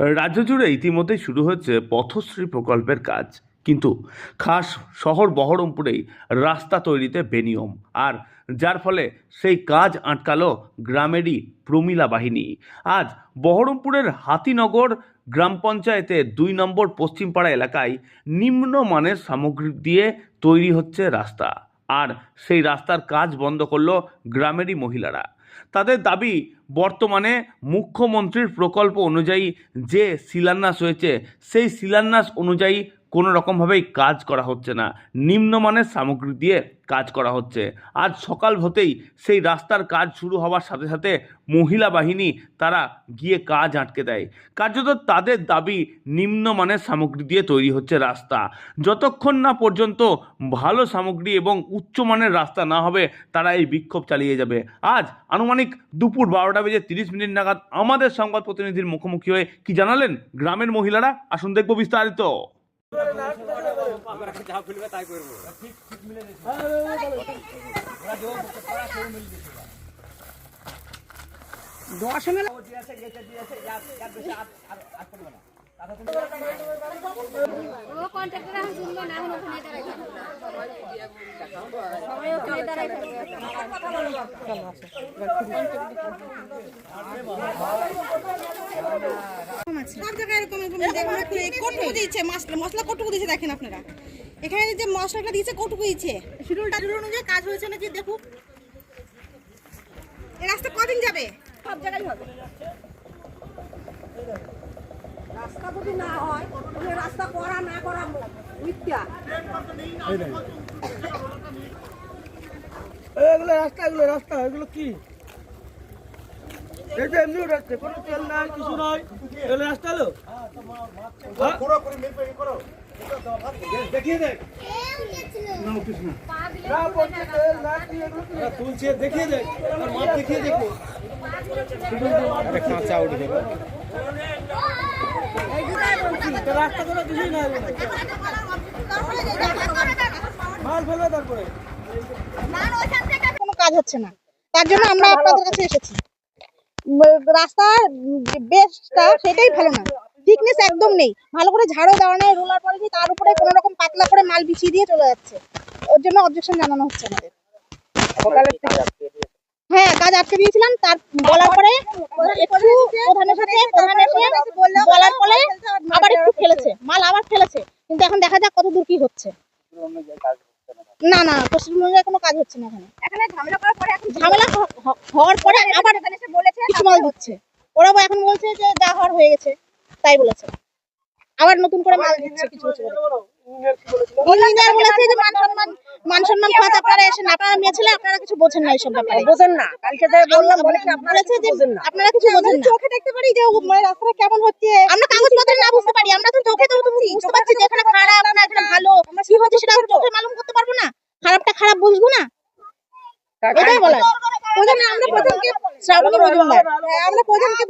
রাজ্য জুড়ে ইতিমধ্যেই শুরু হয়েছে পথশ্রী প্রকল্পের কাজ। কিন্তু খাস শহর বহরমপুরেই রাস্তা তৈরিতে বেনিয়ম। আর যার ফলে সেই কাজ আটকালো গ্রামেরই প্রমিলা বাহিনী। আজ বহরমপুরের হাতিনগর গ্রাম পঞ্চায়েতের দুই নম্বর পশ্চিমপাড়া এলাকায় নিম্নমানের সামগ্রী দিয়ে তৈরি হচ্ছে রাস্তা। আর সেই রাস্তার কাজ বন্ধ করল গ্রামেরই মহিলারা। তাদের দাবি বর্তমানে মুখ্যমন্ত্রীর প্রকল্প অনুযায়ী যে শিলান্যাস হয়েছে সেই শিলান্যাস অনুযায়ী কোনো রকমভাবেই কাজ করা হচ্ছে না। নিম্নমানের সামগ্রী দিয়ে কাজ করা হচ্ছে। আজ সকাল হতেই সেই রাস্তার কাজ শুরু হওয়ার সাথে সাথে মহিলা বাহিনী তারা গিয়ে কাজ আটকে দেয়। কার্যত তাদের দাবি নিম্নমানের সামগ্রী দিয়ে তৈরি হচ্ছে রাস্তা। যতক্ষণ না পর্যন্ত ভালো সামগ্রী এবং উচ্চমানের রাস্তা না হবে, তারা এই বিক্ষোভ চালিয়ে যাবে। আজ আনুমানিক দুপুর বারোটা বেজে তিরিশ মিনিট নাগাদ আমাদের সংবাদ প্রতিনিধির মুখোমুখি হয়ে কি জানালেন গ্রামের মহিলারা? আসুন দেখব বিস্তারিত। ও মেলা এখন শুনবে দিয়েছে দাঁড়াই থাকবে। সব জায়গায় এরকম এরকম দিয়েছে মশলা মশলা কটুকু দিয়েছে দেখেন আপনারা। এখানে যে মশলাটা দিয়েছে কটুকু দিয়েছে। শিডিউলটা শিডিউল অনুযায়ী কাজ হয়েছে নাকি এই রাস্তা কদিন যাবে? সব জায়গায় হবে। যদি না হয় তাহলে রাস্তা করা না করা মিথ্যা। এগুলো রাস্তা এগুলো রাস্তা এগুলো কি? এই যে রাস্তা কোনো তেল নাই কিছু নাই। এগুলো রাস্তা হলো? দেখিয়ে দেখ। না বলছে তেল না কি তুলছে দেখিয়ে দেখ। আর মাপ দেখিয়ে দেখো তো রাস্তা কোনো কাজ হচ্ছে না। তার জন্য আমরা আপনাদের কাছে এসেছি। যে বেসটা সেটাই ভালো না। থিকনেস একদম নেই। ভালো করে ঝাড়ও দেওয়া নেই, রোলার পরে তার উপরে কোনো রকম পাতলা করে মাল বিছিয়ে দিয়ে চলে যাচ্ছে। ওর জন্য অবজেকশন জানানো হচ্ছে আমাদের। হ্যাঁ কাজ আটকে দিয়েছিলাম। তার বলার পরে একটু প্রধানের সাথে প্রধান এসে বলার পরে আবার একটু ফেলেছে। মাল আবার ফেলেছে। কিন্তু এখন দেখা যাক কত দূর কি হচ্ছে। না না পশ্চিম অনুযায়ী কোনো কাজ হচ্ছে না এখানে। এখানে ঝামেলা করার পরে এখন ঝামেলা হওয়ার পরে আবার এসে বলেছে কিছু মাল হচ্ছে ওরা এখন বলছে যে যা হওয়ার হয়ে গেছে তাই বলেছে। আবার নতুন করে মাল দিচ্ছে কিছু কিছু। বলেছে যে মান সম্মান মান সম্মান খাত আপনারা এসে না আপনারা মেয়ে ছেলে আপনারা কিছু বোঝেন না এইসব ব্যাপারে। বোঝেন না। কালকে তো বললাম বলেছে আপনারা যে বোঝেন না? আপনারা কিছু বোঝেন না। চোখে দেখতে পারি যে মানে রাস্তাটা কেমন হচ্ছে? আমরা কাগজ পত্রে না বুঝতে পারি আমরা তো চোখে তো বুঝতে পারছি যে এখানে খারাপ না এখানে ভালো। কি হচ্ছে সেটা আমরা চোখে মালুম করতে পারব না? খারাপটা খারাপ বুঝব না? এটাই বলার। জন্য আমরা প্রধানকে শ্রাবণী মজুমদার হ্যাঁ, আমরা প্রধানকে